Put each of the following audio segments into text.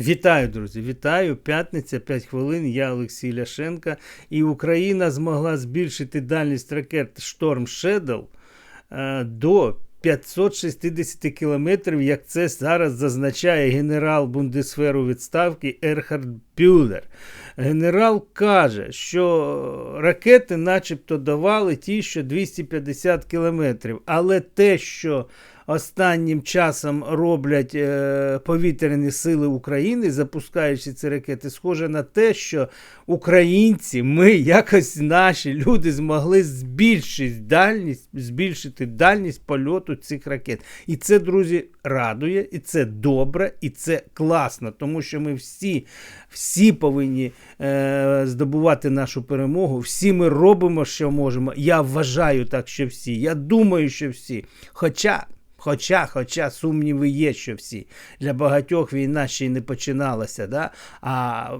Вітаю, друзі! Вітаю! П'ятниця, 5 хвилин. Я Олексій Ляшенка. І Україна змогла збільшити дальність ракет Storm Shadow е, до 560 кілометрів, як це зараз зазначає генерал Бундесферу відставки Ерхард Бюллер. Генерал каже, що ракети начебто давали ті, що 250 кілометрів, але те, що останнім часом роблять е, повітряні сили України, запускаючи ці ракети, схоже на те, що українці, ми якось наші люди змогли збільшити дальність, збільшити дальність польоту цих ракет. І це, друзі, радує, і це добре, і це класно, тому що ми всі, всі повинні е, здобувати нашу перемогу. Всі ми робимо, що можемо. Я вважаю так, що всі. Я думаю, що всі. Хоча. Хоча, хоча сумніви є, що всі. Для багатьох війна ще й не починалася. Да? А,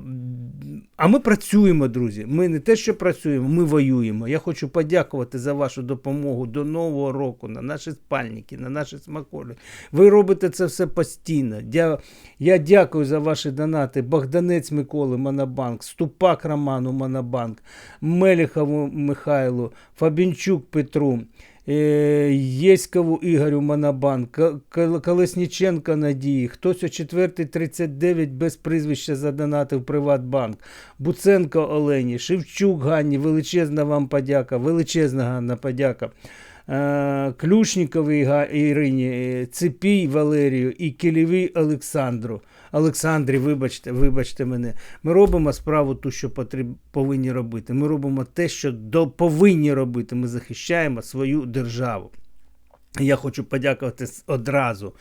а ми працюємо, друзі. Ми не те, що працюємо, ми воюємо. Я хочу подякувати за вашу допомогу до Нового року, на наші спальники, на наші смаколі. Ви робите це все постійно. Я, я дякую за ваші донати. Богданець Миколи, Монобанк, Ступак Роману, Монобанк, Меліхову Михайлу, Фабінчук Петру. Е, Єськову Ігорю Монобанк, Колесніченко Надії, хтось о 4.39 без прізвища задонатив Приватбанк, Буценко Олені, Шевчук Ганні, величезна вам подяка, величезна Ганна подяка. Е, Ключніковій Ірині, Ципій Валерію і Кілєвій Олександру. Олександрі, вибачте, вибачте мене. Ми робимо справу ту, що потріб, повинні робити. Ми робимо те, що до, повинні робити. Ми захищаємо свою державу. Я хочу подякувати одразу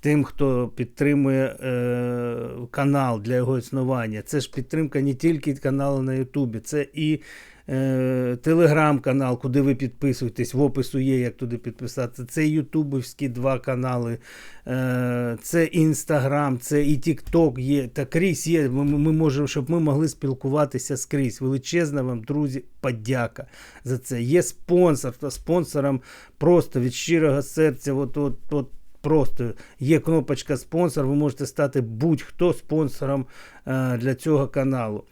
тим, хто підтримує е, канал для його існування. Це ж підтримка не тільки каналу на Ютубі, це і е, телеграм-канал, куди ви підписуєтесь. В опису є, як туди підписатися. Це ютубівські два канали, е, це інстаграм, це і Тікток є. Та крізь є. Ми, ми можемо, щоб ми могли спілкуватися скрізь. Величезна вам, друзі, подяка за це. Є спонсор, то спонсором просто від щирого серця. от, от, от, Просто є кнопочка спонсор, ви можете стати будь-хто спонсором е, для цього каналу.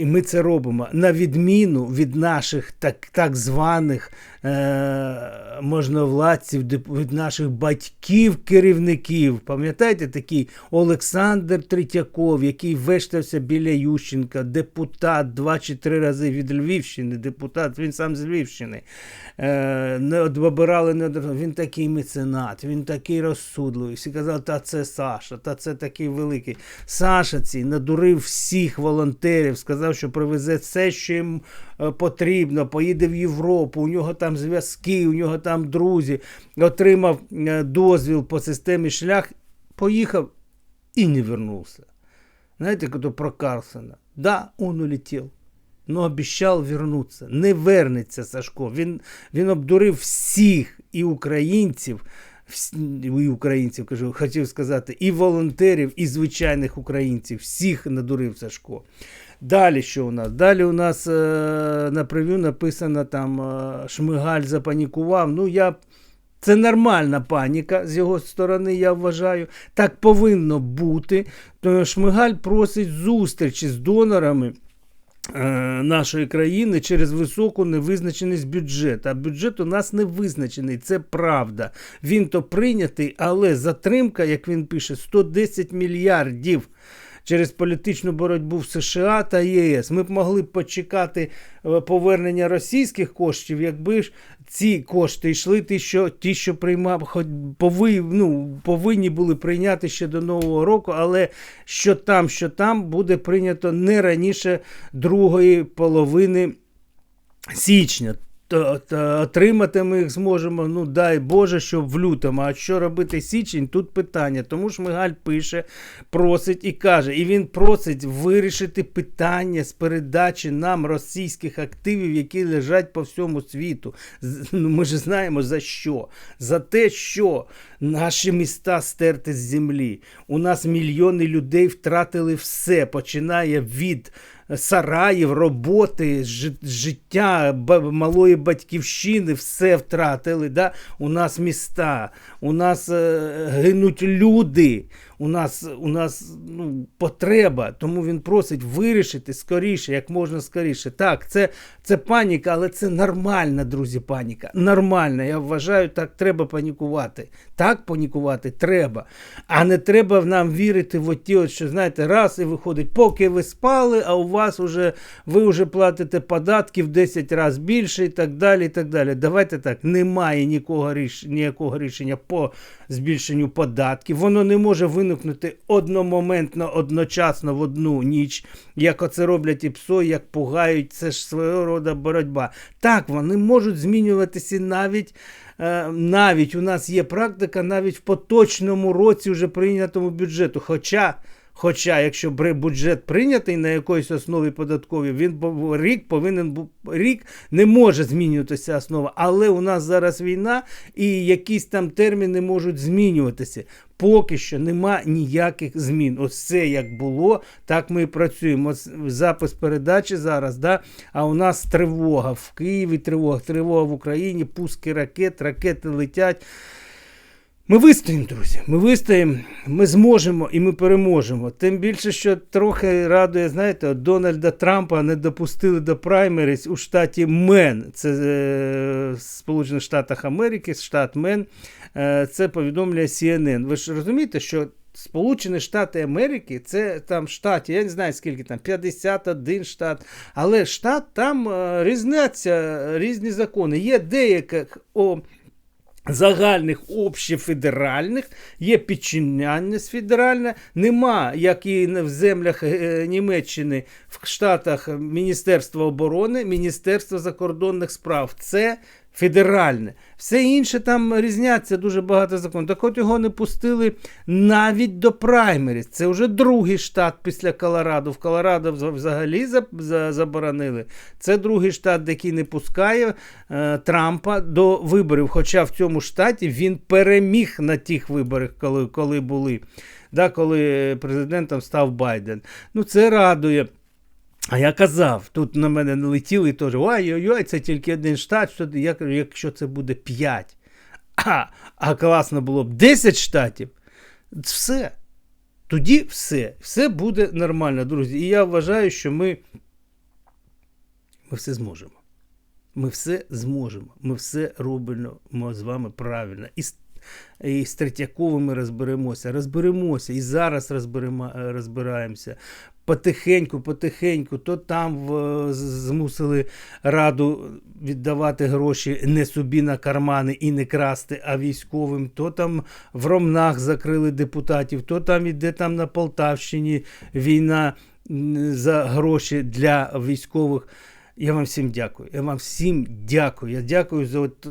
І ми це робимо на відміну від наших так так званих е, можновладців, від наших батьків-керівників. Пам'ятаєте такий Олександр Третьяков, який вештався біля Ющенка, депутат два чи три рази від Львівщини, депутат, він сам з Львівщини. Е, не обирали, не Він такий меценат, він такий розсудливий. Всі казали, та це Саша, та це такий великий. Саша цей надурив всіх волонтерів, сказав, що привезе все, що їм е, потрібно, поїде в Європу, у нього там зв'язки, у нього там друзі, отримав е, дозвіл по системі шлях, поїхав і не вернувся. Знаєте, як про Карлсона. Да, он улетів. Ну, обіцяв вернутися. Не вернеться Сашко. Він він обдурив всіх і українців, і українців, кажу, хотів сказати, і волонтерів, і звичайних українців. Всіх надурив Сашко. Далі що у нас? Далі у нас е, на прев'ю написано там е, Шмигаль запанікував. Ну, я. Це нормальна паніка з його сторони, я вважаю. Так повинно бути. Тому Шмигаль просить зустрічі з донорами. Е, нашої країни через високу невизначеність бюджету. А бюджет у нас не визначений, це правда. Він то прийнятий, але затримка, як він пише, 110 мільярдів через політичну боротьбу в США та ЄС. Ми б могли б почекати е, повернення російських коштів, якби ж ці кошти йшли, ті, що ті, що приймав, пови, ну, повинні були прийняти ще до Нового року, але що там, що там буде прийнято не раніше другої половини січня отримати ми їх зможемо, ну дай Боже, щоб в лютому. А що робити січень? Тут питання. Тому Шмигаль пише, просить і каже, і він просить вирішити питання з передачі нам російських активів, які лежать по всьому світу. Ну, Ми ж знаємо за що? За те, що наші міста стерти з землі. У нас мільйони людей втратили все, починає від сараїв, роботи, життя малої батьківщини, все втратили. Да? У нас міста, у нас е, гинуть люди, у нас, у нас ну, потреба, тому він просить вирішити скоріше, як можна скоріше. Так, це, це паніка, але це нормальна, друзі, паніка. Нормальна. Я вважаю, так треба панікувати. Так панікувати треба. А не треба нам вірити в оті, от, що знаєте, раз і виходить, поки ви спали, а у вас уже ви вже платите податків 10 разів більше і так далі. і так далі. Давайте так, немає нікого ріш... ніякого рішення по збільшенню податків. Воно не може виникнути одномоментно, одночасно в одну ніч, як оце роблять і ПСО, як пугають. Це ж свого роду боротьба. Так, вони можуть змінюватися навіть. е, Навіть у нас є практика навіть в поточному році вже прийнятому бюджету. Хоча, хоча, якщо бюджет прийнятий на якоїсь основі податковій, він рік повинен рік не може змінюватися основа. Але у нас зараз війна і якісь там терміни можуть змінюватися. Поки що нема ніяких змін. Ось це як було, так ми і працюємо. Ось запис передачі зараз, да? а у нас тривога в Києві, тривога, тривога в Україні, пуски ракет, ракети летять. Ми вистоїмо, друзі. Ми вистоїмо, ми зможемо і ми переможемо. Тим більше, що трохи радує, знаєте, Дональда Трампа не допустили до праймеріс у штаті Мен. Це е, Сполучених Штатах Америки, штат Мен. Е, це повідомляє CNN. Ви ж розумієте, що Сполучені Штати Америки це там штат, я не знаю скільки там, 51 штат. Але штат там е, різняться різні закони. Є деяких. О, Загальних общефедеральних, є підчиняння з федеральне, нема, як і в землях е, Німеччини, в Штатах Міністерства оборони, Міністерства закордонних справ. Це федеральне. Все інше там різняться дуже багато законів. Так от його не пустили навіть до праймеріс. Це вже другий штат після Колорадо. В Колорадо взагалі за- за- заборонили. Це другий штат, який не пускає е, Трампа до виборів. Хоча в цьому штаті він переміг на тих виборах, коли, коли були. Да, коли президентом став Байден. Ну, це радує. А я казав, тут на мене не летіли теж. Ой-ой-ой, це тільки один штат. Що, я кажу, якщо це буде 5, а, а класно було б 10 штатів, все. Тоді все. Все буде нормально, друзі. І я вважаю, що ми, ми все зможемо. Ми все зможемо. Ми все робимо з вами правильно. І, з- Третьяковими розберемося. Розберемося. І зараз розберемо, розбираємося. Потихеньку, потихеньку, то там в, змусили раду віддавати гроші не собі на кармани і не красти, а військовим, то там в Ромнах закрили депутатів, то там іде там на Полтавщині війна за гроші для військових. Я вам всім дякую. Я вам всім дякую. Я дякую за от.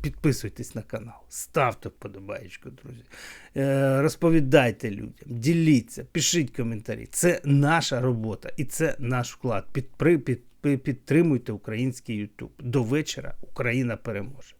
Підписуйтесь на канал, ставте вподобаєчку, друзі. Е, розповідайте людям, діліться, пишіть коментарі. Це наша робота і це наш вклад. Підтримуйте український YouTube. До вечора Україна переможе.